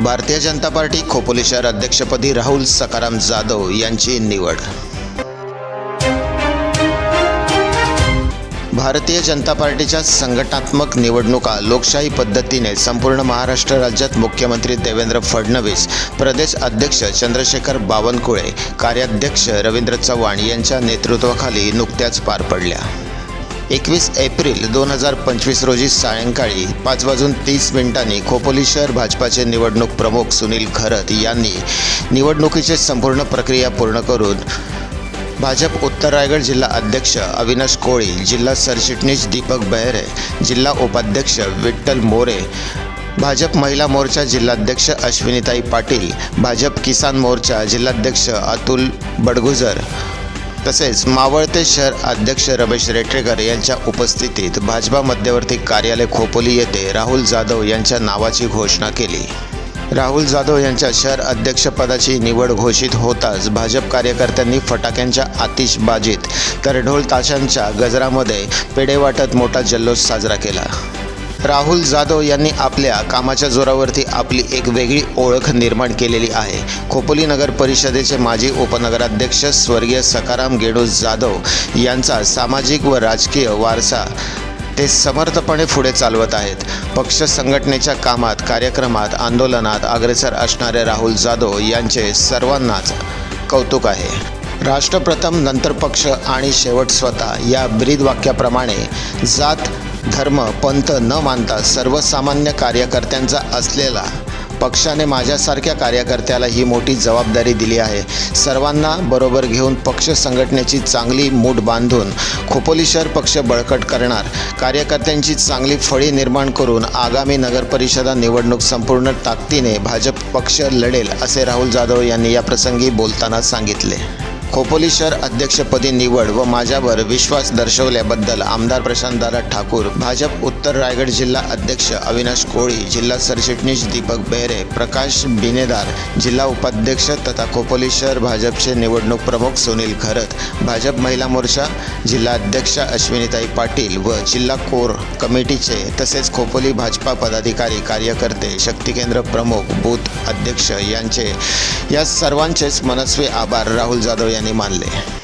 Bharatiya Janata party Khopoli शहर अध्यक्षपदी राहुल सकाराम जाधव यांची निवड. भारतीय जनता पार्टीच्या संघटनात्मक निवडणुका लोकशाही पद्धतीने संपूर्ण महाराष्ट्र राज्यात मुख्यमंत्री देवेंद्र फडणवीस प्रदेश अध्यक्ष चंद्रशेखर बावनकुळे कार्याध्यक्ष रवींद्र चव्हाण यांच्या नेतृत्वाखाली नुकत्याच पार पडल्या. एकवीस एप्रिल दोन हजार पंचवीस रोजी सायंकाळी पाच वाजून तीस मिनिटांनी खोपोली शहर भाजपाचे निवडणूक प्रमुख सुनील खरत यांनी निवडणुकीची संपूर्ण प्रक्रिया पूर्ण करून भाजप उत्तर रायगड जिल्हा अध्यक्ष अविनाश कोळी जिल्हा सरचिटणीस दीपक बहरे जिल्हा उपाध्यक्ष विठ्ठल मोरे भाजप महिला मोर्चा जिल्हाध्यक्ष अश्विनीताई पाटील भाजप किसान मोर्चा जिल्हाध्यक्ष अतुल बडगुजर तसेच मावळते शहर अध्यक्ष रमेश रेटरेकर यांच्या उपस्थितीत भाजपा मध्यवर्ती कार्यालय खोपोली येथे राहुल जाधव यांच्या नावाची घोषणा केली. राहुल जाधव यांच्या शहर अध्यक्षपदाची निवड घोषित होताच भाजप कार्यकर्त्यांनी फटाक्यांच्या आतिषबाजीत तर ढोल ताशांच्या गजरामध्ये पेढे वाटत मोठा जल्लोष साजरा केला. राहुल जाधव यांनी आपल्या कामाच्या जोरावरती आपली एक वेगळी ओळख निर्माण केलेली आहे. खोपोली नगर परिषदेचे माजी उपनगराध्यक्ष स्वर्गीय सकाराम गेडू जाधव यांचा सामाजिक व राजकीय वारसा ते समर्थपणे पुढे चालवत आहेत. पक्ष संघटनेच्या कामात कार्यक्रमात आंदोलनात अग्रेसर असणारे राहुल जाधव यांचे सर्वांनाच कौतुक आहे. राष्ट्रप्रथम नंतर पक्ष आणि शेवट स्वतः या ब्रीद वाक्याप्रमाणे जात धर्म पंथ न मानता सर्वसामान्य कार्यकर्त्यांचा असलेला पक्षाने माझ्यासारख्या कार्यकर्त्याला ही मोठी जबाबदारी दिली आहे. सर्वांना बरोबर घेऊन पक्ष संघटनेची चांगली मूठ बांधून खोपोली शहर पक्ष बळकट करणार कार्यकर्त्यांची चांगली फळी निर्माण करून आगामी नगरपरिषदा निवडणूक संपूर्ण ताकदीने भाजप पक्ष लढेल असे राहुल जाधव यांनी या प्रसंगी बोलताना सांगितले. खोपोली शहर अध्यक्षपदी निवड व माझ्यावर विश्वास दर्शवल्याबद्दल आमदार प्रशांत दादा ठाकूर भाजप उत्तर रायगड जिल्हा अध्यक्ष अविनाश कोळी जिल्हा सरचिटणीस दीपक बेहरे प्रकाश बिनेदार जिल्हा उपाध्यक्ष तथा खोपोली शहर भाजपचे निवडणूक प्रमुख सुनील खरत भाजप महिला मोर्चा जिल्हा अध्यक्ष अश्विनीताई पाटील व जिल्हा कोर कमिटीचे तसेच खोपोली भाजपा पदाधिकारी कार्यकर्ते शक्ती केंद्र प्रमुख बूथ अध्यक्ष यांचे या सर्वांचेच मनस्वी आभार. राहुल जाधव यांनी मानले.